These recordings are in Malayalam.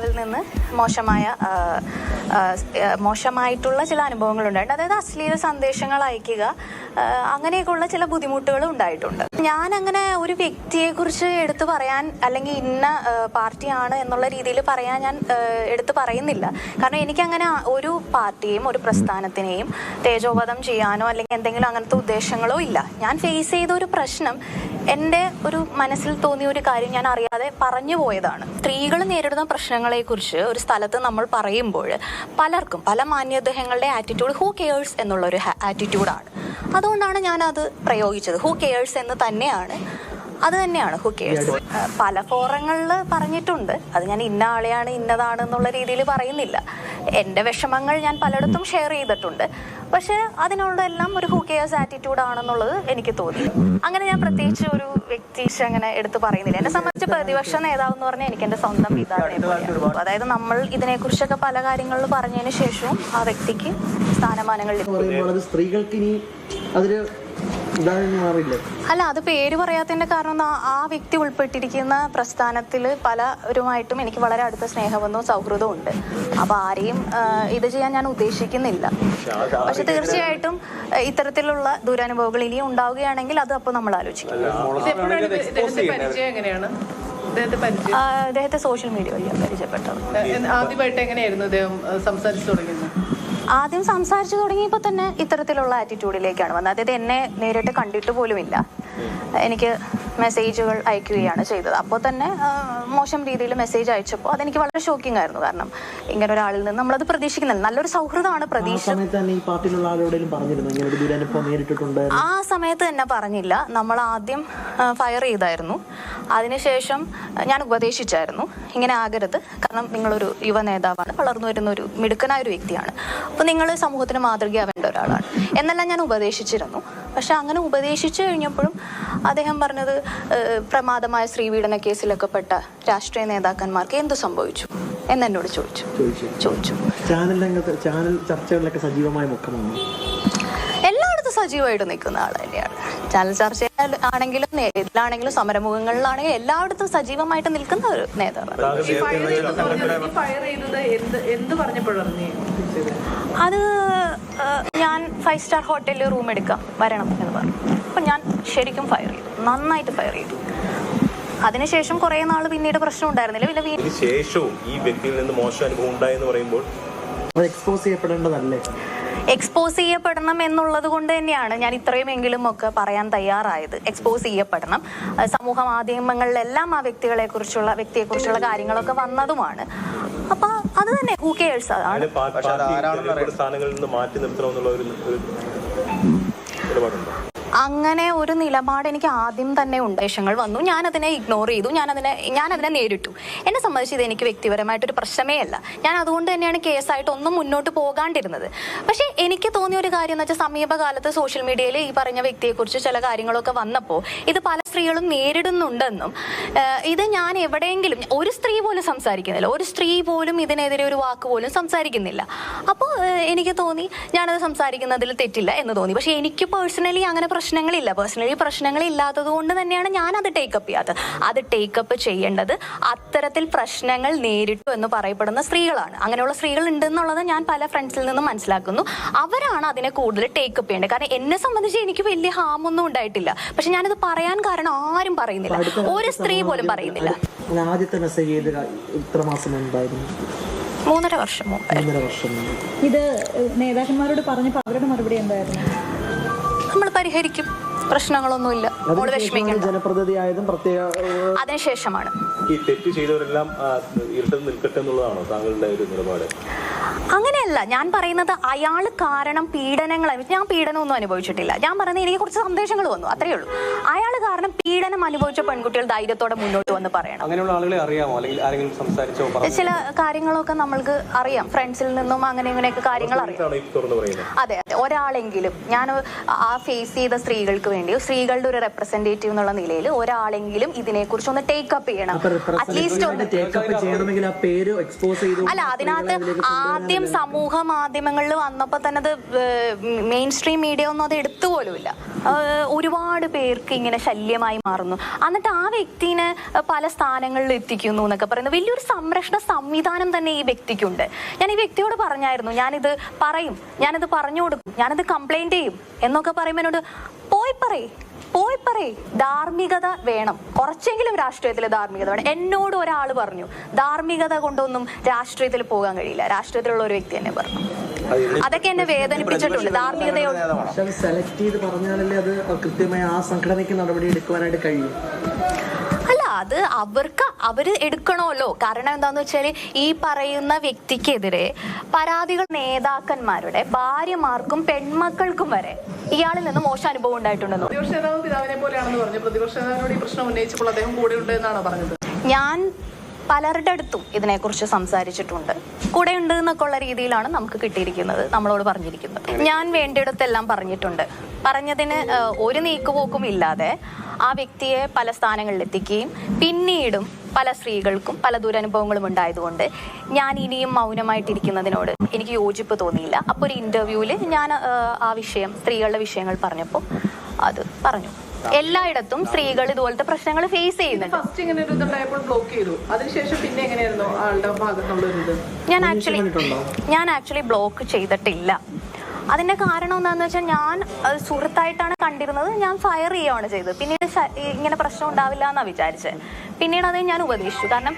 ഭർത്താവിൽ നിന്ന് മോശമായ മോശമായിട്ടുള്ള ചില അനുഭവങ്ങൾ ഉണ്ടായിട്ടുണ്ട് അതായത് അശ്ലീല സന്ദേശങ്ങൾ അയക്കുക അങ്ങനെയൊക്കെയുള്ള ചില ബുദ്ധിമുട്ടുകൾ ഉണ്ടായിട്ടുണ്ട്. ഞാൻ അങ്ങനെ ഒരു വ്യക്തിയെക്കുറിച്ച് എടുത്തു പറയാൻ അല്ലെങ്കിൽ ഇന്ന പാർട്ടിയാണ് എന്നുള്ള രീതിയിൽ പറയാൻ ഞാൻ എടുത്തു പറയുന്നില്ല. കാരണം എനിക്കങ്ങനെ ഒരു പാർട്ടിയെയും ഒരു പ്രസ്ഥാനത്തിനെയും തേജോവധം ചെയ്യാനോ അല്ലെങ്കിൽ എന്തെങ്കിലും അങ്ങനത്തെ ഉദ്ദേശങ്ങളോ ഇല്ല. ഞാൻ ഫേസ് ചെയ്ത ഒരു പ്രശ്നം എന്റെ ഒരു മനസ്സിൽ തോന്നിയ ഒരു കാര്യം ഞാൻ അറിയാതെ പറഞ്ഞു പോയതാണ്. സ്ത്രീകൾ നേരിടുന്ന പ്രശ്നങ്ങളെക്കുറിച്ച് ഒരു സ്ഥലത്ത് നമ്മൾ പറയുമ്പോൾ പലർക്കും പല മാന്യദേഹങ്ങളുടെ ആറ്റിറ്റ്യൂഡ് ഹൂ കെയേഴ്സ് എന്നുള്ള ഒരു ആറ്റിറ്റ്യൂഡാണ് അതുകൊണ്ടാണ് ഞാൻ അത് പ്രയോഗിച്ചത്. ഹൂ കെയേഴ്സ് എന്ന് തന്നെയാണ് അത് തന്നെയാണ്. ഹുക്കേഴ്സ് പല ഫോറങ്ങളിൽ പറഞ്ഞിട്ടുണ്ട്. അത് ഞാൻ ഇന്ന ആളെയാണ് ഇന്നതാണ് എന്നുള്ള രീതിയിൽ പറയുന്നില്ല. എന്റെ വിഷമങ്ങൾ ഞാൻ പലയിടത്തും ഷെയർ ചെയ്തിട്ടുണ്ട്. പക്ഷെ അതിനുള്ളതെല്ലാം ഒരു ഹുക്കേഴ്സ് ആറ്റിറ്റ്യൂഡ് ആണെന്നുള്ളത് എനിക്ക് തോന്നി. അങ്ങനെ ഞാൻ പ്രത്യേകിച്ച് ഒരു വ്യക്തി അങ്ങനെ എടുത്ത് പറയുന്നില്ല. എന്നെ സംബന്ധിച്ച് പ്രതിപക്ഷ നേതാവ് എന്ന് പറഞ്ഞാൽ എനിക്ക് എന്റെ സ്വന്തം പിതാവിനെ. അതായത് നമ്മൾ ഇതിനെക്കുറിച്ചൊക്കെ പല കാര്യങ്ങളിൽ പറഞ്ഞതിന് ശേഷവും ആ വ്യക്തിക്ക് സ്ഥാനമാനങ്ങൾ സ്ത്രീകൾക്ക് ഇനി മാറില്ലേ അല്ല അത് പേര് പറയാത്തതിന്റെ കാരണം ആ വ്യക്തി ഉൾപ്പെട്ടിരിക്കുന്ന പ്രസ്ഥാനത്തിൽ പലരുമായിട്ടും എനിക്ക് വളരെ അടുത്ത സ്നേഹബന്ധവും സൗഹൃദവും ഉണ്ട്. അപ്പൊ ആരെയും ഇത് ചെയ്യാൻ ഞാൻ ഉദ്ദേശിക്കുന്നില്ല. പക്ഷെ തീർച്ചയായിട്ടും ഇത്തരത്തിലുള്ള ദുരനുഭവങ്ങൾ ഇനിയും ഉണ്ടാവുകയാണെങ്കിൽ അത് അപ്പോൾ നമ്മൾ ആലോചിക്കും. എങ്ങനെയാണ്? അദ്ദേഹത്തെ സോഷ്യൽ മീഡിയ വഴിയാണ് പരിചയപ്പെട്ടത്. ആദ്യമായിട്ട് എങ്ങനെയായിരുന്നു അദ്ദേഹം സംസാരിച്ചു തുടങ്ങിയത്? ആദ്യം സംസാരിച്ചു തുടങ്ങിയപ്പോൾ തന്നെ ഇത്തരത്തിലുള്ള ആറ്റിറ്റ്യൂഡിലേക്കാണ് വന്നത്. അതായത് എന്നെ നേരിട്ട് കണ്ടിട്ട് പോലുമില്ല. എനിക്ക് മെസ്സേജുകൾ അയക്കുകയാണ് ചെയ്തത്. അപ്പോൾ തന്നെ മോശം രീതിയിൽ മെസ്സേജ് അയച്ചപ്പോൾ അതെനിക്ക് വളരെ ഷോക്കിംഗ് ആയിരുന്നു. കാരണം ഇങ്ങനെ ഒരാളിൽ നിന്ന് നമ്മളത് പ്രതീക്ഷിക്കുന്നില്ല. നല്ലൊരു സൗഹൃദമാണ് പ്രതീക്ഷ. ആ സമയത്ത് തന്നെ പറഞ്ഞില്ല. നമ്മൾ ആദ്യം ഫയർ ചെയ്തായിരുന്നു. അതിനുശേഷം ഞാൻ ഉപദേശിച്ചായിരുന്നു. ഇങ്ങനെ ആകരുത്. കാരണം നിങ്ങളൊരു യുവ നേതാവാണ്. വളർന്നു വരുന്ന ഒരു മിടുക്കനായ ഒരു വ്യക്തിയാണ്. അപ്പോൾ നിങ്ങൾ സമൂഹത്തിന് മാതൃകയാവേണ്ട ഒരാളാണ്. എന്നെല്ലാം ഞാൻ ഉപദേശിച്ചിരുന്നു. പക്ഷെ അങ്ങനെ ഉപദേശിച്ചു കഴിഞ്ഞപ്പോഴും അദ്ദേഹം പറഞ്ഞത് പ്രമാദമായ ശ്രീപീഡന കേസിലൊക്കെ പെട്ട രാഷ്ട്രീയ നേതാക്കന്മാർക്ക് എന്ത് സംഭവിച്ചു? എന്ന് എന്നോട് ചോദിച്ചു. ചോദിച്ചു. ചാനൽ ചാനൽ ചർച്ചകളിലൊക്കെ സജീവമായ മുഖമാണ്? എല്ലായിടത്തും സജീവമായിട്ട് നിൽക്കുന്ന ആൾ തന്നെയാണ്. ചാനൽ ചർച്ച ആണെങ്കിലും ഇതിലാണെങ്കിലും സമരമുഖങ്ങളിലാണെങ്കിലും എല്ലായിടത്തും സജീവമായിട്ട് നിൽക്കുന്ന ഒരു നേതാവാണ്. അത് ഞാൻ ഫൈവ് സ്റ്റാർ ഹോട്ടലിൽ റൂം എടുക്കാം വരണം എന്ന് പറഞ്ഞു. അപ്പം ഞാൻ ശരിക്കും ഫയർ ചെയ്തു നന്നായിട്ട് ഫയർ ചെയ്തു അതിനുശേഷം കുറേ നാൾ പിന്നീട് പ്രശ്നം ഉണ്ടായിരുന്നില്ല പിന്നെ വീ- ശേഷവും ഈ വ്യക്തിയിൽ നിന്ന് മോശം അനുഭവം ഉണ്ടായെന്ന് പറയുമ്പോൾ അത് എക്സ്പോസ് ചെയ്യപ്പെടേണ്ടതല്ലേ എക്സ്പോസ് ചെയ്യപ്പെടണം എന്നുള്ളത് കൊണ്ട് തന്നെയാണ് ഞാൻ ഇത്രയുമെങ്കിലും ഒക്കെ പറയാൻ തയ്യാറായത് എക്സ്പോസ് ചെയ്യപ്പെടണം അത് സമൂഹ മാധ്യമങ്ങളിലെല്ലാം ആ വ്യക്തികളെ കുറിച്ചുള്ള വ്യക്തിയെ കുറിച്ചുള്ള കാര്യങ്ങളൊക്കെ വന്നതുമാണ് അപ്പൊ അത് തന്നെ ഹൂ കെയേഴ്സ് അതാണ് അതിനെ പാ- പാർട്ടി തെരഞ്ഞെടുപ്പ് സ്ഥാനങ്ങളിൽ നിന്ന് മാറ്റി നിർത്തണമെന്നുള്ള ഒരു ഒരു നിലപാടുണ്ടോ അങ്ങനെ ഒരു നിലപാട് എനിക്ക് ആദ്യം തന്നെ ഉദ്ദേശങ്ങൾ വന്നു. ഞാൻ അതിനെ ഇഗ്നോർ ചെയ്തു. ഞാൻ അതിനെ ഞാൻ അതിനെ നേരിട്ടു. എന്നെ സംബന്ധിച്ച് ഇത് എനിക്ക് വ്യക്തിപരമായിട്ടൊരു പ്രശ്നമേ അല്ല. ഞാൻ അതുകൊണ്ട് തന്നെയാണ് കേസായിട്ട് ഒന്നും മുന്നോട്ട് പോകാണ്ടിരുന്നത്. പക്ഷേ എനിക്ക് തോന്നിയ ഒരു കാര്യം എന്ന് വെച്ചാൽ സമീപകാലത്ത് സോഷ്യൽ മീഡിയയിൽ ഈ പറഞ്ഞ വ്യക്തിയെക്കുറിച്ച് ചില കാര്യങ്ങളൊക്കെ വന്നപ്പോൾ ഇത് പല സ്ത്രീകളും നേരിടുന്നുണ്ടെന്നും ഇത് ഞാൻ എവിടെയെങ്കിലും ഒരു സ്ത്രീ പോലും സംസാരിക്കുന്നില്ല. ഒരു സ്ത്രീ പോലും ഇതിനെതിരെ ഒരു വാക്ക് പോലും സംസാരിക്കുന്നില്ല. അപ്പോൾ എനിക്ക് തോന്നി ഞാനത് സംസാരിക്കുന്നതിൽ തെറ്റില്ല എന്ന് തോന്നി. പക്ഷേ എനിക്ക് പേഴ്സണലി അങ്ങനെ പ്രശ്നങ്ങളില്ല. പേഴ്സണലി പ്രശ്നങ്ങൾ ഇല്ലാത്തത് കൊണ്ട് തന്നെയാണ് ഞാൻ അത് ടേക്കപ്പ് ചെയ്യാത്തത്. അത് ടേക്കപ്പ് ചെയ്യേണ്ടത് അത്തരത്തിൽ പ്രശ്നങ്ങൾ നേരിട്ടു എന്ന് പറയപ്പെടുന്ന സ്ത്രീകളാണ്. അങ്ങനെയുള്ള സ്ത്രീകൾ ഉണ്ടെന്നുള്ളത് ഞാൻ പല ഫ്രണ്ട്സിൽ നിന്നും മനസ്സിലാക്കുന്നു. അവരാണ് അതിനെ കൂടുതൽ ടേക്കപ്പ് ചെയ്യേണ്ടത്. കാരണം എന്നെ സംബന്ധിച്ച് എനിക്ക് വലിയ ഹാമൊന്നും ഒന്നും ഉണ്ടായിട്ടില്ല. പക്ഷെ ഞാനത് പറയാൻ കാരണം ആരും പറയുന്നില്ല. ഒരു സ്ത്രീ പോലും പറയുന്നില്ല. ആദ്യത്തെ മെസ്സേജ് ചെയ്ത് ഇത്ര മാസം ഉണ്ടായിരുന്നു മൂന്നര വർഷം മുമ്പ്. ഇത് നേതാക്കന്മാരോട് പറഞ്ഞപ്പോൾ അവരുടെ മറുപടി എന്തായിരുന്നു? പരിഹരിക്കും. പ്രശ്നങ്ങളൊന്നുമില്ല. മോൾ വിഷമിക്കണ്ട. ജനപ്രതിനിധി ആയതും പ്രത്യേക അതിനുശേഷമാണ്. ഈ തെറ്റ് ചെയ്തവരെല്ലാം ഇരുട്ടത്ത് നിൽക്കട്ടെ എന്നുള്ളതാണോ താങ്കളുടെ ഒരു നിലപാട്? അങ്ങനെയല്ല. ഞാൻ പറയുന്നത് അയാൾ കാരണം പീഡനങ്ങൾ ഞാൻ പീഡനമൊന്നും അനുഭവിച്ചിട്ടില്ല. ഞാൻ പറയുന്നത് എനിക്ക് കുറച്ച് സന്ദേശങ്ങൾ വന്നു അത്രയേ ഉള്ളൂ. അയാൾ കാരണം പീഡനം അനുഭവിച്ച പെൺകുട്ടികൾ ധൈര്യത്തോടെ മുന്നോട്ട് വന്ന് പറയണം. അങ്ങനെയുള്ള ആളുകളെ അറിയാമോ? അല്ലെങ്കിൽ ആരെങ്കിലും സംസാരിച്ചോ ചില കാര്യങ്ങളൊക്കെ നമ്മൾക്ക് അറിയാം. ഫ്രണ്ട്സിൽ നിന്നും അങ്ങനെ ഇങ്ങനെയൊക്കെ കാര്യങ്ങൾ അറിയാം. അതെ അതെ. ഒരാളെങ്കിലും ഞാൻ ആ ഫേസ് ചെയ്ത സ്ത്രീകൾക്ക് വേണ്ടി സ്ത്രീകളുടെ ഒരു റെപ്രസെന്റേറ്റീവ് എന്നുള്ള നിലയിൽ ഒരാളെങ്കിലും ഇതിനെക്കുറിച്ച് ഒന്ന് ടേക്കപ്പ് ചെയ്യണം. അറ്റ്ലീസ്റ്റ് അല്ല അതിനകത്ത് ആദ്യം സമൂഹ മാധ്യമങ്ങളിൽ വന്നപ്പോൾ തന്നെ അത് മെയിൻ സ്ട്രീം മീഡിയ ഒന്നും അത് എടുത്തു പോലുമില്ല. ഒരുപാട് പേർക്ക് ഇങ്ങനെ ശല്യമായി മാറുന്നു. എന്നിട്ട് ആ വ്യക്തിനെ പല സ്ഥാനങ്ങളിൽ എത്തിക്കുന്നു എന്നൊക്കെ പറയുന്നത് വലിയൊരു സംരക്ഷണ സംവിധാനം തന്നെ ഈ വ്യക്തിക്കുണ്ട്. ഞാൻ ഈ വ്യക്തിയോട് പറഞ്ഞായിരുന്നു ഞാനിത് പറയും ഞാനിത് പറഞ്ഞു കൊടുക്കും ഞാനിത് കംപ്ലൈന്റ് ചെയ്യും എന്നൊക്കെ പറയുമ്പോൾ എന്നോട് പോയി പറയ് പോയി പറയേ. ധാർമ്മികത വേണം. കുറച്ചെങ്കിലും രാഷ്ട്രീയത്തിൽ ധാർമ്മികത വേണം. എന്നോട് ഒരാൾ പറഞ്ഞു ധാർമ്മികത കൊണ്ടൊന്നും രാഷ്ട്രീയത്തിൽ പോകാൻ കഴിയില്ല. രാഷ്ട്രീയത്തിലുള്ള ഒരു വ്യക്തി തന്നെ പറഞ്ഞു. അതൊക്കെ എന്നെ വേദനിപ്പിച്ചിട്ടുണ്ട്. ധാർമ്മികതയോട് സെലക്ട് ചെയ്ത് പറഞ്ഞാലല്ലേ അത് കൃത്യമായി ആ സംഘടനയ്ക്ക് നടപടി എടുക്കുവാനായിട്ട് കഴിയും. അത് അവർക്ക് അവർ എടുക്കണമല്ലോ. കാരണം എന്താന്ന് വെച്ചാൽ ഈ പറയുന്ന വ്യക്തിക്കെതിരെ പരാതികൾ നേതാക്കന്മാരുടെ ഭാര്യമാർക്കും പെൺമക്കൾക്കും വരെ ഇയാളിൽ നിന്ന് മോശം അനുഭവം ഉണ്ടായിട്ടുണ്ടെന്ന്. പ്രതിപക്ഷ നേതാവ് പിതാവിനെ പോലെയാണെന്ന് പറഞ്ഞു. പ്രതിപക്ഷ നേതാവിനോട് ഈ പ്രശ്നം ഉന്നയിച്ചപ്പോൾ അദ്ദേഹം കൂടെ ഉണ്ട് എന്നാണ് പറഞ്ഞത്? ഞാൻ പലരുടെ അടുത്തും ഇതിനെക്കുറിച്ച് സംസാരിച്ചിട്ടുണ്ട്. കൂടെ ഉണ്ട് എന്നൊക്കെ ഉള്ള രീതിയിലാണ് നമുക്ക് കിട്ടിയിരിക്കുന്നത് നമ്മളോട് പറഞ്ഞിരിക്കുന്നത്. ഞാൻ വേണ്ടിയിടത്തെല്ലാം പറഞ്ഞിട്ടുണ്ട്. പറഞ്ഞതിന് ഒരു നീക്കുപോക്കും ഇല്ലാതെ ആ വ്യക്തിയെ പല സ്ഥാനങ്ങളിൽ എത്തിക്കുകയും പിന്നീടും പല സ്ത്രീകൾക്കും പല ദുരനുഭവങ്ങളും ഉണ്ടായതുകൊണ്ട് ഞാൻ ഇനിയും മൗനമായിട്ടിരിക്കുന്നതിനോട് എനിക്ക് യോജിപ്പ് തോന്നിയില്ല. അപ്പോൾ ഒരു ഇന്റർവ്യൂവിൽ ഞാൻ ആ വിഷയം സ്ത്രീകളുടെ വിഷയങ്ങൾ പറഞ്ഞപ്പോൾ അത് പറഞ്ഞു. എല്ലായിടത്തും സ്ത്രീകൾ ഇതുപോലത്തെ പ്രശ്നങ്ങൾ ഫേസ് ചെയ്യുന്നുണ്ട്. ഫസ്റ്റ് ഇങ്ങനെ ഒരു ഇതുണ്ടായപ്പോൾ ബ്ലോക്ക് ചെയ്തു. അതിനുശേഷം പിന്നെ എങ്ങനെയായിരുന്നു ആളുടെ ഭാഗത്തുള്ള ഒരു ഇത് ഞാൻ ആക്ച്വലി ഞാൻ ആക്ച്വലി ബ്ലോക്ക് ചെയ്തിട്ടില്ല. അതിന്റെ കാരണം എന്താണെന്ന് വെച്ചാൽ ഞാൻ സുഹൃത്തായിട്ടാണ് കണ്ടിരുന്നത്. ഞാൻ ഫയർ ചെയ്യുകയാണ് ചെയ്തത്. പിന്നീട് ഇങ്ങനെ പ്രശ്നം ഉണ്ടാവില്ല എന്നാണ് വിചാരിച്ചത് പിന്നീട് അത് ഞാൻ ഉപദേശിച്ചു. കാരണം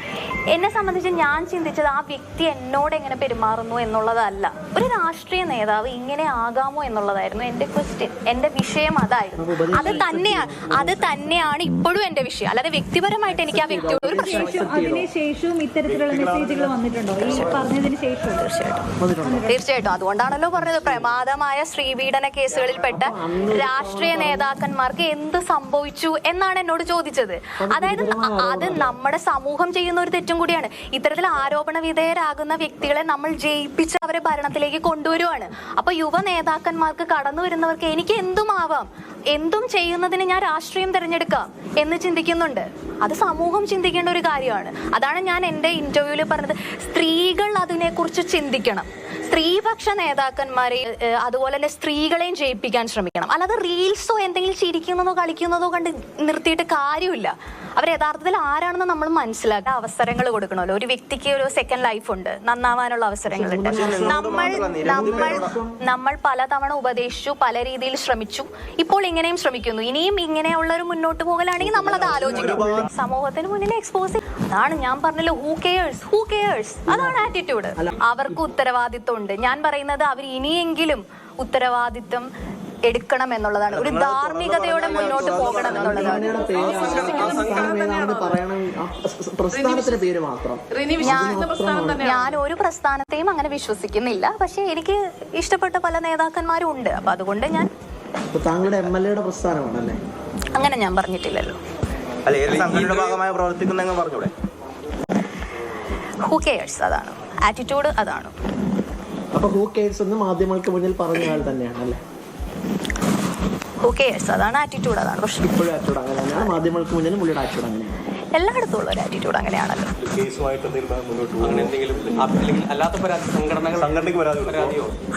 എന്നെ സംബന്ധിച്ച് ഞാൻ ചിന്തിച്ചത് ആ വ്യക്തി എന്നോട് എങ്ങനെ പെരുമാറുന്നു എന്നുള്ളതല്ല. ഒരു രാഷ്ട്രീയ നേതാവ് ഇങ്ങനെ ആകാമോ എന്നുള്ളതായിരുന്നു എന്റെ ക്വസ്റ്റ്യൻ എന്റെ വിഷയം അതായിരുന്നു. അത് തന്നെയാണ് അത് തന്നെയാണ് ഇപ്പോഴും എന്റെ വിഷയം. അല്ലാതെ വ്യക്തിപരമായിട്ട് എനിക്ക് ആ വ്യക്തിയോട് ഒരു പ്രശ്നം ഇത്തരത്തിലുള്ള മെസ്സേജുകൾ വന്നിട്ടുണ്ടോ? ഈ പറഞ്ഞതിന് ശേഷം തീർച്ചയായിട്ടും. തീർച്ചയായിട്ടും. അതുകൊണ്ടാണല്ലോ പറഞ്ഞത് പ്രമാദമായ സ്ത്രീപീഡന കേസുകളിൽപ്പെട്ട രാഷ്ട്രീയ നേതാക്കന്മാർക്ക് എന്ത് സംഭവിച്ചു എന്നാണ് എന്നോട് ചോദിച്ചത്. അതായത് അത് നമ്മുടെ സമൂഹം ചെയ്യുന്ന ഒരു തെറ്റും കൂടിയാണ്. ഇത്തരത്തിൽ ആരോപണ വിധേയരാകുന്ന വ്യക്തികളെ നമ്മൾ ജയിപ്പിച്ച് അവരെ ഭരണത്തിലേക്ക് കൊണ്ടുവരുവാണ്. അപ്പൊ യുവ നേതാക്കന്മാർക്ക് കടന്നു വരുന്നവർക്ക് എനിക്ക് എന്തും ആവാം എന്തും ചെയ്യുന്നതിന് ഞാൻ രാഷ്ട്രീയം തിരഞ്ഞെടുക്കാം എന്ന് ചിന്തിക്കുന്നുണ്ട്. അത് സമൂഹം ചിന്തിക്കേണ്ട ഒരു കാര്യമാണ്. അതാണ് ഞാൻ എന്റെ ഇന്റർവ്യൂവിൽ പറഞ്ഞത്. സ്ത്രീകൾ അതിനെക്കുറിച്ച് ചിന്തിക്കണം. സ്ത്രീപക്ഷ നേതാക്കന്മാരെ അതുപോലെ തന്നെ സ്ത്രീകളെയും ജയിപ്പിക്കാൻ ശ്രമിക്കണം. അല്ലാതെ റീൽസോ എന്തെങ്കിലും ചിരിക്കുന്നതോ കളിക്കുന്നതോ കണ്ട് നിർത്തിയിട്ട് കാര്യമില്ല. അവർ യഥാർത്ഥത്തിൽ ആരാണെന്ന് നമ്മൾ മനസ്സിലാക്കുക അവസരങ്ങൾ കൊടുക്കണമല്ലോ. ഒരു വ്യക്തിക്ക് ഒരു സെക്കൻഡ് ലൈഫ് ഉണ്ട്. നന്നാവാനുള്ള അവസരങ്ങളുണ്ട്. നമ്മൾ നമ്മൾ നമ്മൾ പലതവണ ഉപദേശിച്ചു പല രീതിയിൽ ശ്രമിച്ചു. ഇപ്പോൾ ഇങ്ങനെയും ശ്രമിക്കുന്നു. ഇനിയും ഇങ്ങനെയുള്ള ഒരു മുന്നോട്ട് പോകലാണെങ്കിൽ നമ്മൾ അത് ആലോചിക്കും സമൂഹത്തിന് മുന്നിൽ എക്സ്പോസ് അതാണ് ഞാൻ പറഞ്ഞല്ലോ ഹൂ കെയേഴ്സ് ഹൂ കെയേഴ്സ് അതാണ് ആറ്റിറ്റ്യൂഡ് അവർക്ക് ഉത്തരവാദിത്വം ഉണ്ട് ഞാൻ പറയുന്നത് അവർ ഇനിയെങ്കിലും ഉത്തരവാദിത്വം എടുക്കണം എന്നുള്ളതാണ് ഒരു ധാർമ്മികതയോടെ മുന്നോട്ട് പോകണം എന്നുള്ളതാണ്. ഞാൻ ഒരു പ്രസ്ഥാനത്തെയും അങ്ങനെ വിശ്വസിക്കുന്നില്ല. പക്ഷെ എനിക്ക് ഇഷ്ടപ്പെട്ട പല നേതാക്കന്മാരും ഉണ്ട് അപ്പൊ അതുകൊണ്ട് ഞാൻ താങ്കളുടെ എം എൽ എയുടെ പ്രസ്ഥാനമാണല്ലേ? അങ്ങനെ ഞാൻ പറഞ്ഞിട്ടില്ലല്ലോ. അല്ല ഏത് സംഘടനയുടെ ഭാഗമായി പ്രവർത്തിക്കുന്ന പറഞ്ഞൂടെ? ഹൂ കെയേഴ്സ് അതാണ്. ആറ്റിറ്റ്യൂഡ് അതാണ്. അപ്പൊ ഹൂ കേസ് എന്ന് മാധ്യമങ്ങൾക്ക് മുന്നിൽ പറഞ്ഞ ആൾ തന്നെയാണ് ഹൂ അതാണ് ആറ്റിറ്റ്യൂഡ് അതാണ് പക്ഷെ ഇപ്പോഴും ആറ്റിറ്റ്യൂഡ് അങ്ങനെയാണ്. മാധ്യമങ്ങൾക്ക് മുന്നിൽ പുള്ളിയുടെ ആറ്റിറ്റ്യൂഡ് അങ്ങനെയാണ്. എല്ലായിടത്തും ഉള്ള ഒരു ആറ്റിറ്റ്യൂഡ് അങ്ങനെയാണല്ലോ.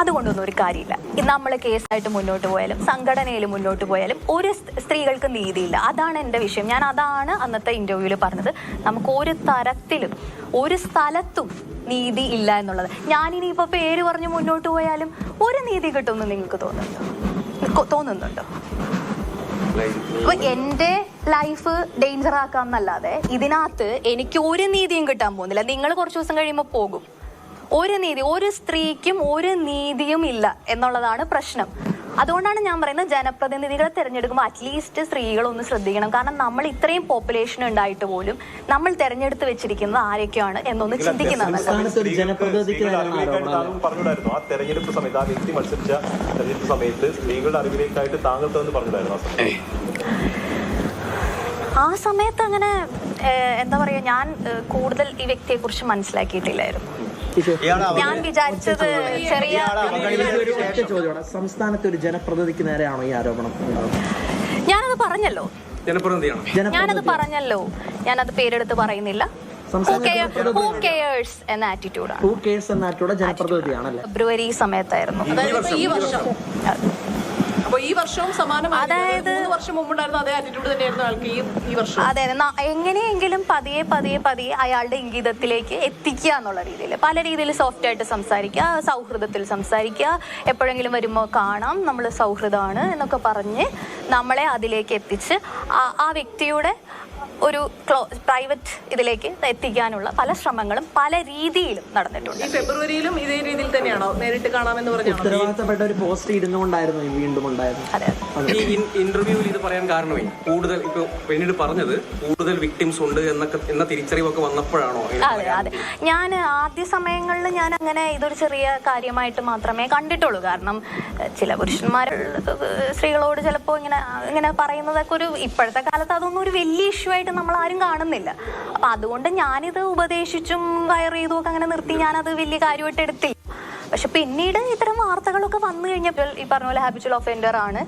അതുകൊണ്ടൊന്നും ഒരു കാര്യമില്ല. നമ്മൾ കേസായിട്ട് മുന്നോട്ട് പോയാലും സംഘടനയിൽ മുന്നോട്ട് പോയാലും ഒരു സ്ത്രീകൾക്ക് നീതിയില്ല. അതാണ് എന്റെ വിഷയം. ഞാൻ അതാണ് അന്നത്തെ ഇന്റർവ്യൂവിൽ പറഞ്ഞത്. നമുക്ക് ഒരു തരത്തിലും ഒരു സ്ഥലത്തും നീതി ഇല്ല എന്നുള്ളത്. ഞാനിനി ഇപ്പൊ പേര് പറഞ്ഞ് മുന്നോട്ട് പോയാലും ഒരു നീതി കിട്ടുമെന്ന് നിങ്ങൾക്ക് തോന്നുന്നുണ്ടോ? തോന്നുന്നുണ്ടോ? അപ്പൊ എന്റെ ലൈഫ് ഡേഞ്ചർ ആക്കാന്നല്ലാതെ ഇതിനകത്ത് എനിക്ക് ഒരു നീതിയും കിട്ടാൻ പോകുന്നില്ല. നിങ്ങൾ കുറച്ച് ദിവസം കഴിയുമ്പോൾ പോകും. ഒരു നീതി ഒരു സ്ത്രീക്കും ഒരു നീതിയും ഇല്ല എന്നുള്ളതാണ് പ്രശ്നം. അതുകൊണ്ടാണ് ഞാൻ പറയുന്നത് ജനപ്രതിനിധികളെ തിരഞ്ഞെടുക്കുമ്പോൾ അറ്റ്ലീസ്റ്റ് സ്ത്രീകൾ ഒന്ന് ശ്രദ്ധിക്കണം. കാരണം നമ്മൾ ഇത്രയും പോപ്പുലേഷൻ ഉണ്ടായിട്ട് പോലും നമ്മൾ തിരഞ്ഞെടുത്ത് വെച്ചിരിക്കുന്നത് ആരൊക്കെയാണ് എന്നൊന്ന് ചിന്തിക്കുന്നത് സമയത്ത് ആ വ്യക്തി മത്സരിച്ച തെരഞ്ഞെടുപ്പ് സമയത്ത് സ്ത്രീകളുടെ അറിവിലേക്കായിട്ട് താങ്കൾക്ക് എന്ന് പറഞ്ഞിട്ടുണ്ടായിരുന്നു ആ സമയത്ത്. അങ്ങനെ എന്താ പറയാ ഞാൻ കൂടുതൽ ഈ വ്യക്തിയെ കുറിച്ച് മനസ്സിലാക്കിയിട്ടില്ലായിരുന്നു. ഞാൻ വിചാരിച്ചത് ചെറിയ ഒറ്റ ചോദ്യമാണ്. സംസ്ഥാനത്തെ ഒരു ജനപ്രതിനിധിക്ക് നേരെയാണോ ഈ ആരോപണം? ഞാനത് പറഞ്ഞല്ലോ. ഞാനത് പറഞ്ഞല്ലോ. ഞാനത് പേരെടുത്ത് പറയുന്നില്ല. ഹൂ കെയേഴ്സ് എന്ന ആറ്റിറ്റ്യൂഡാണ് ഹൂ കേസ് എന്ന ആറ്റൂടെ ജനപ്രതിനിധിയാണല്ലേ? ഫെബ്രുവരി സമയത്തായിരുന്നു. അതായത് ഈ വർഷം. ഈ വർഷവും സമാനമായി അതായത് വർഷം മുമ്പുണ്ടായിരുന്ന അതേ ആറ്റിറ്റ്യൂഡ് തന്നെയായിരുന്നു ആൾക്ക് ഈ ഈ വർഷം. അതെ എങ്ങനെയെങ്കിലും പതിയെ പതിയെ പതിയെ അയാളുടെ ഇംഗിതത്തിലേക്ക് എത്തിക്കുക എന്നുള്ള രീതിയിൽ. പല രീതിയിൽ സോഫ്റ്റ് ആയിട്ട് സംസാരിക്കുക സൗഹൃദത്തിൽ സംസാരിക്കുക എപ്പോഴെങ്കിലും വരുമ്പോൾ കാണാം നമ്മൾ സൗഹൃദമാണ് എന്നൊക്കെ പറഞ്ഞ് നമ്മളെ അതിലേക്ക് എത്തിച്ച് ആ വ്യക്തിയുടെ ഒരു ക്ലോ പ്രൈവറ്റ് ഇതിലേക്ക് എത്തിക്കാനുള്ള പല ശ്രമങ്ങളും പല രീതിയിലും നടന്നിട്ടുണ്ട്. ഈ ഫെബ്രുവരിയിലും ഇതേ രീതിയിൽ തന്നെയാണോ? നേരിട്ട് കാണാമെന്ന് പറഞ്ഞു ഉത്തരവാദിത്തപ്പെട്ട ഒരു പോസ്റ്റ് ഇരുന്നുകൊണ്ടായിരുന്നു വീണ്ടും ഉണ്ടായിരുന്നു. അതെ ഈ ഇന്റർവ്യൂവിൽ ഇത് പറയാൻ കാരണമേ കൂടുതൽ ഇപ്പൊ പിന്നീട് പറഞ്ഞത് കൂടുതൽ വിക്ടിംസ് ഉണ്ട് എന്നൊക്കെ എന്ന തിരിച്ചറിവൊക്കെ വന്നപ്പോഴാണോ അതെ അതെ. ഞാൻ ആദ്യ സമയങ്ങളിൽ ഞാൻ അങ്ങനെ ഇതൊരു ചെറിയ കാര്യമായിട്ട് മാത്രമേ കണ്ടിട്ടുള്ളൂ. കാരണം ചില പുരുഷന്മാർ സ്ത്രീകളോട് ചിലപ്പോൾ ഇങ്ങനെ ഇങ്ങനെ പറയുന്നതൊക്കെ ഒരു ഇപ്പോഴത്തെ കാലത്ത് അതൊന്നും ഒരു വലിയ ഇഷ്യൂ ആയിട്ട് നമ്മൾ ആരും കാണുന്നില്ല. അപ്പൊ അതുകൊണ്ട് ഞാനിത് ഉപദേശിച്ചും വയർ ചെയ്തും ഒക്കെ അങ്ങനെ നിർത്തി ഞാനത് വലിയ കാര്യമായിട്ട് എടുത്തില്ല. പക്ഷെ പിന്നീട് ഇത്തരം വാർത്തകളൊക്കെ വന്നു കഴിഞ്ഞപ്പോൾ ഈ പറഞ്ഞ പോലെ ഹാബിച്വൽ ഒഫൻഡർ ആണ്.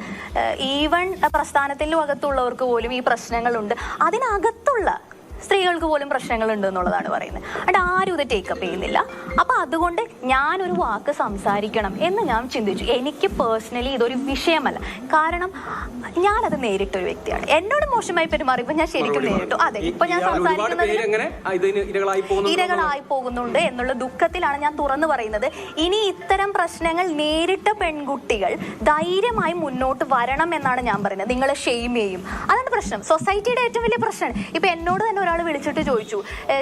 ഈവൺ പ്രസ്ഥാനത്തിന്റെ അകത്തുള്ളവർക്ക് പോലും ഈ പ്രശ്നങ്ങളുണ്ട്. അതിനകത്തുള്ള സ്ത്രീകൾക്ക് പോലും പ്രശ്നങ്ങൾ ഉണ്ട് എന്നുള്ളതാണ് പറയുന്നത്. അതുകൊണ്ട് ആരും ഇത് ടേക്കപ്പ് ചെയ്യുന്നില്ല. അപ്പൊ അതുകൊണ്ട് ഞാനൊരു വാക്ക് സംസാരിക്കണം എന്ന് ഞാൻ ചിന്തിച്ചു. എനിക്ക് പേഴ്സണലി ഇതൊരു വിഷയമല്ല. കാരണം ഞാനത് നേരിട്ടൊരു വ്യക്തിയാണ്. എന്നോട് മോശമായി പെരുമാറിയപ്പോൾ ഞാൻ ശരിക്കും നേരിട്ടു. അതെ. ഇപ്പൊ ഞാൻ സംസാരിക്കുന്നത് ഇരകളായി പോകുന്നുണ്ട് എന്നുള്ള ദുഃഖത്തിലാണ് ഞാൻ തുറന്നു പറയുന്നത്. ഇനി ഇത്തരം പ്രശ്നങ്ങൾ നേരിട്ട പെൺകുട്ടികൾ ധൈര്യമായി മുന്നോട്ട് വരണം എന്നാണ് ഞാൻ പറയുന്നത്. നിങ്ങളെ ഷെയിം ചെയ്യും. അതാണ് പ്രശ്നം. സൊസൈറ്റിയുടെ ഏറ്റവും വലിയ പ്രശ്നമാണ്. ഇപ്പൊ എന്നോട് തന്നെ ഒരാൾ വിളിച്ചിട്ട് ചോദിച്ചു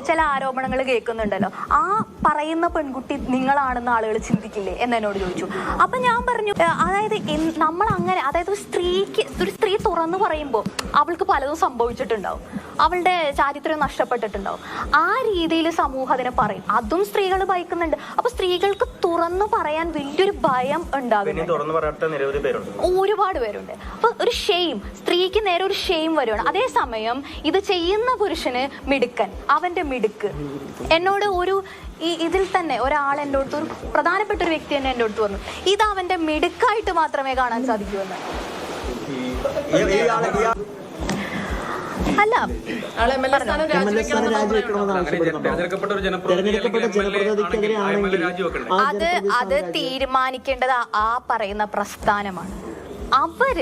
ചില ആരോപണങ്ങൾ കേൾക്കുന്നുണ്ടല്ലോ. ആ പറയുന്ന പെൺകുട്ടി നിങ്ങളാണെന്ന് ആളുകൾ ചിന്തിക്കില്ലേ? എന്ന് എന്നോട് ചോദിച്ചു. അപ്പൊ ഞാൻ പറഞ്ഞു അതായത് നമ്മൾ അങ്ങനെ അതായത് ഒരു സ്ത്രീക്ക് ഒരു സ്ത്രീ തുറന്നു പറയുമ്പോൾ അവൾക്ക് പലതും സംഭവിച്ചിട്ടുണ്ടാവും. അവളുടെ ചാരിത്രം നഷ്ടപ്പെട്ടിട്ടുണ്ടാവും. ആ രീതിയിൽ സമൂഹം അതിനെ പറയും. അതും സ്ത്രീകൾ ഭയക്കുന്നുണ്ട്. അപ്പൊ സ്ത്രീകൾക്ക് തുറന്നു പറയാൻ വലിയൊരു ഭയം ഉണ്ടാകും ഉണ്ടാകുന്നുണ്ട് തുറന്നു പറയാത്ത നിരവധി പേരുണ്ട്. ഒരുപാട് പേരുണ്ട്. അപ്പൊ ഒരു ഷെയിം സ്ത്രീക്ക് നേരെ ഒരു ഷെയിം വരുവാണ്. അതേസമയം ഇത് ചെയ്യുന്ന പുരുഷന് മിടുക്കൻ അവന്റെ മിടുക്ക്. എന്നോട് ഒരു ഈ ഇതിൽ തന്നെ ഒരാൾ എന്റെ അടുത്ത് ഒരു പ്രധാനപ്പെട്ട ഒരു വ്യക്തി തന്നെ എന്റെ അടുത്ത് വന്നു. ഇത് അവന്റെ മിടുക്കായിട്ട് മാത്രമേ കാണാൻ സാധിക്കൂ എന്ന്. അല്ല. അത് അത് തീരുമാനിക്കേണ്ടത് ആ പറയുന്ന പ്രസ്ഥാനമാണ്. അവർ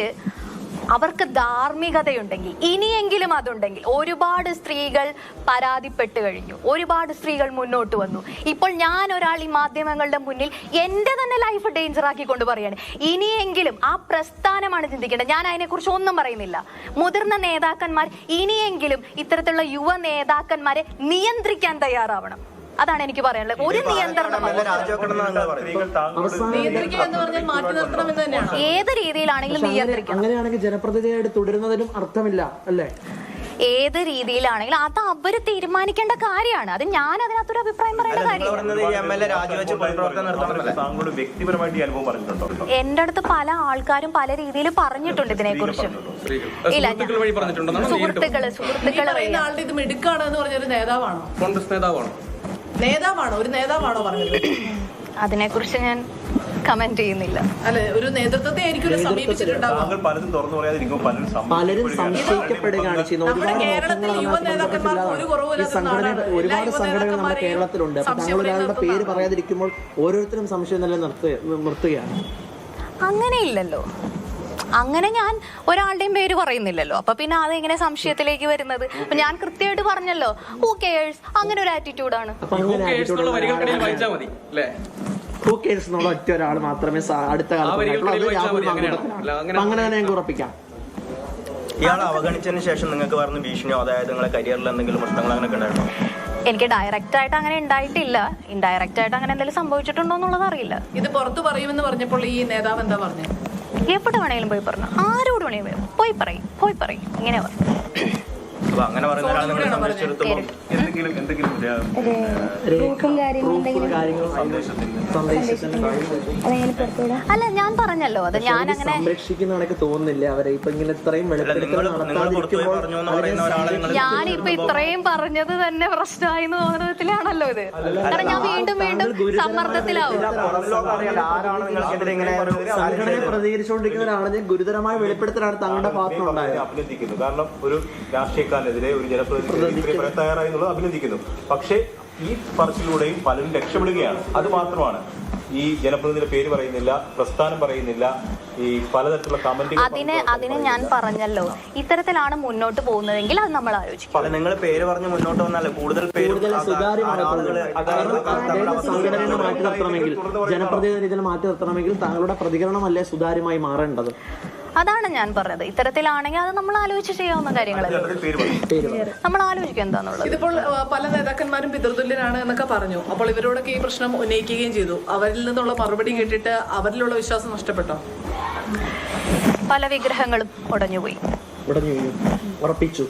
അവർക്ക് ധാർമ്മികതയുണ്ടെങ്കിൽ ഇനിയെങ്കിലും അതുണ്ടെങ്കിൽ ഒരുപാട് സ്ത്രീകൾ പരാതിപ്പെട്ട് കഴിഞ്ഞു. ഒരുപാട് സ്ത്രീകൾ മുന്നോട്ട് വന്നു. ഇപ്പോൾ ഞാൻ ഒരാൾ ഈ മാധ്യമങ്ങളുടെ മുന്നിൽ എന്റെ തന്നെ ലൈഫ് ഡേഞ്ചർ ആക്കി കൊണ്ട് പറയാണ്. ഇനിയെങ്കിലും ആ പ്രസ്ഥാനമാണ് ചിന്തിക്കേണ്ടത്. ഞാൻ അതിനെക്കുറിച്ച് ഒന്നും പറയുന്നില്ല. മുതിർന്ന നേതാക്കന്മാർ ഇനിയെങ്കിലും ഇത്തരത്തിലുള്ള യുവ നേതാക്കന്മാരെ നിയന്ത്രിക്കാൻ തയ്യാറാവണം. അതാണ് എനിക്ക് പറയാനുള്ളത്. ഒരു നിയന്ത്രണം ഏത് രീതിയിലാണെങ്കിലും നിയന്ത്രിക്കാം. നിയന്ത്രിക്കണം അങ്ങനെയാണെങ്കിൽ ജനപ്രതിനിധിയായിട്ട് തുടരുന്നതിനും അർത്ഥമില്ല അല്ലേ? ഏത് രീതിയിലാണെങ്കിലും അത് അവർ തീരുമാനിക്കേണ്ട കാര്യമാണ്. അത് ഞാൻ അതിനകത്തൊരു അഭിപ്രായം പറയേണ്ട കാര്യം എന്റെ അടുത്ത് പല ആൾക്കാരും പല രീതിയിൽ പറഞ്ഞിട്ടുണ്ട് ഇതിനെ കുറിച്ച് ഇല്ല സുഹൃത്തുക്കൾ സുഹൃത്തുക്കൾ നേതാവാണോ? കോൺഗ്രസ് നേതാവാണ്. നേതാവാണോ? ഒരു നേതാവാണോ പറഞ്ഞത്? അതിനെ കുറിച്ച് ഞാൻ കമന്റ് ചെയ്യുന്നില്ല. അല്ലെ ഒരു നേതൃത്വത്തെ ആയിരിക്കും സമീപിച്ചിട്ടുണ്ടാവും താങ്കൾ പലതും തുറന്നു പറയാതിരിക്കുമ്പോൾ പലരും പലരും സംശയിക്കപ്പെടുകയാണ്. സംശയിക്കപ്പെടുകയാണ് ചെയ്യുന്നത്. നമ്മുടെ ഒരുപാട് കേരളത്തിൽ യുവ നേതാക്കന്മാർക്ക് ഒരു ഈ കുറവുമില്ലാത്ത സംഘടന നാടാണ്. എല്ലാ ഒരുപാട് യുവ സംഘടനകൾ നമ്മുടെ നേതാക്കന്മാരെയും കേരളത്തിലുണ്ട് അപ്പൊ താങ്കൾ ഒരാളുടെ സംശയപ്പെടുന്ന പേര് നാടാണ്. പറയാതിരിക്കുമ്പോൾ ഓരോരുത്തരും സംശയം നില നിർത്തുക നിർത്തുകയാണ്. അങ്ങനെ ഇല്ലല്ലോ അങ്ങനെ ഞാൻ ഒരാളുടെയും പേര് പറയുന്നില്ലല്ലോ. അപ്പൊ പിന്നെ അത് എങ്ങനെ സംശയത്തിലേക്ക് വരുന്നത്? അപ്പൊ ഞാൻ കൃത്യമായിട്ട് പറഞ്ഞല്ലോ ഹൂ കെയേഴ്സ് അങ്ങനെ ഒരു ആറ്റിറ്റ്യൂഡാണ് അങ്ങനെ ഹൂ കേഴ്സ് എന്നുള്ള ഒറ്റ ഒരാൾ മാത്രമേ അടുത്ത കാലത്ത് അങ്ങനെ അങ്ങനെ തന്നെ ഞങ്ങൾക്ക് ഉറപ്പിക്കാം. ഇയാളെ അവഗണിച്ചതിന് ശേഷം നിങ്ങൾക്ക് പറഞ്ഞ ഭീഷണിയോ അതായത് നിങ്ങളുടെ കരിയറിൽ എന്തെങ്കിലും പ്രശ്നങ്ങൾ അങ്ങനെയൊക്കെ ഉണ്ടായിരുന്നോ എനിക്ക് ഡയറക്റ്റ് ആയിട്ട് അങ്ങനെ ഉണ്ടായിട്ടില്ല. ഇൻഡയറക്റ്റ് ആയിട്ട് അങ്ങനെ എന്തെങ്കിലും സംഭവിച്ചിട്ടുണ്ടോ എന്നുള്ളത് അറിയില്ല. ഇത് പുറത്തു പറയുമെന്ന് പറഞ്ഞപ്പോൾ ഈ നേതാവ് എന്താ പറഞ്ഞത് എവിടെ വേണേലും പോയി പറഞ്ഞു. ആരോട് വേണേലും പോയി പറയും പോയി പറയും. ഇങ്ങനെ പറഞ്ഞു അപ്പൊ അങ്ങനെ പറയുന്ന ഒരാളെ എന്തെങ്കിലും എന്തെങ്കിലും അല്ല ഞാൻ പറഞ്ഞല്ലോ അത് ഞാൻ അങ്ങനെ സംരക്ഷിക്കുന്ന തോന്നുന്നില്ല അവരെ. ഇപ്പൊ ഇങ്ങനെ ഇത്രയും നിങ്ങൾ വെളിപ്പെടുത്തൽ നിങ്ങൾ പുറത്തു പോയി നടത്താതിരിക്കുമ്പോൾ പറഞ്ഞു എന്ന് പറയുന്ന ഒരാളെ നിങ്ങൾ ഞാനിപ്പോ ഇത്രയും പറഞ്ഞത് തന്നെ പ്രശ്നമായി എന്ന് തോന്നുന്നതിലാണല്ലോ ഇത്. കാരണം ഞാൻ വീണ്ടും വീണ്ടും സമ്മർദ്ദത്തിലാവും. സംഘടനയെ പ്രതികരിച്ചുകൊണ്ടിരിക്കുന്ന ഒരാളെ ഗുരുതരമായ വെളിപ്പെടുത്തലാണ് താങ്കളുടെ ഭാഗത്തുണ്ടായത് അഭിനന്ദിക്കുന്നു. കാരണം ഒരു രാഷ്ട്രീയക്കാരനെതിരെ ഒരു ജനപ്രതിനിധി പറയാൻ തയ്യാറായി എന്നുള്ളത് അഭിനന്ദിക്കുന്നു. പക്ഷേ ഈ പറച്ചിലൂടെയും പലരും രക്ഷപ്പെടുകയാണ്. അത് മാത്രമാണ്. ഈ ജനപ്രതിനിധിയുടെ പേര് പറയുന്നില്ല പ്രസ്ഥാനം പറയുന്നില്ല ഈ പലതരത്തിലുള്ള കമന്റ് അതിന് അതിന് ഞാൻ പറഞ്ഞല്ലോ. ഇത്തരത്തിലാണ് മുന്നോട്ട് പോകുന്നതെങ്കിൽ അത് നമ്മൾ ആലോചിക്കും. നിങ്ങൾ പേര് പറഞ്ഞ് മുന്നോട്ട് വന്നാൽ കൂടുതൽ സംഘടനയെ മാറ്റി നിർത്തണമെങ്കിൽ ജനപ്രതിനിധി ഇതിനെ മാറ്റി നിർത്തണമെങ്കിൽ താങ്കളുടെ പ്രതികരണമല്ലേ സുതാര്യമായി മാറേണ്ടത്? അതാണ് ഞാൻ പറഞ്ഞത്. ഇത്തരത്തിലാണെങ്കിൽ അത് നമ്മൾ ആലോചിച്ച് ചെയ്യാവുന്ന കാര്യങ്ങളല്ലേ. പറയും. നമ്മൾ ആലോചിക്കുക എന്താന്നുള്ളത്. ഇതിപ്പോൾ പല നേതാക്കന്മാരും പിതൃതുല്യരാണ് എന്നൊക്കെ പറഞ്ഞു. അപ്പോൾ ഇവരോടൊക്കെ ഈ പ്രശ്നം ഉന്നയിക്കുകയും ചെയ്തു. അവരിൽ നിന്നുള്ള മറുപടി കേട്ടിട്ട് അവരിലുള്ള വിശ്വാസം നഷ്ടപ്പെട്ടോ? പല വിഗ്രഹങ്ങളും ഉടഞ്ഞുപോയി. ഉടഞ്ഞു ഉറപ്പിച്ചു.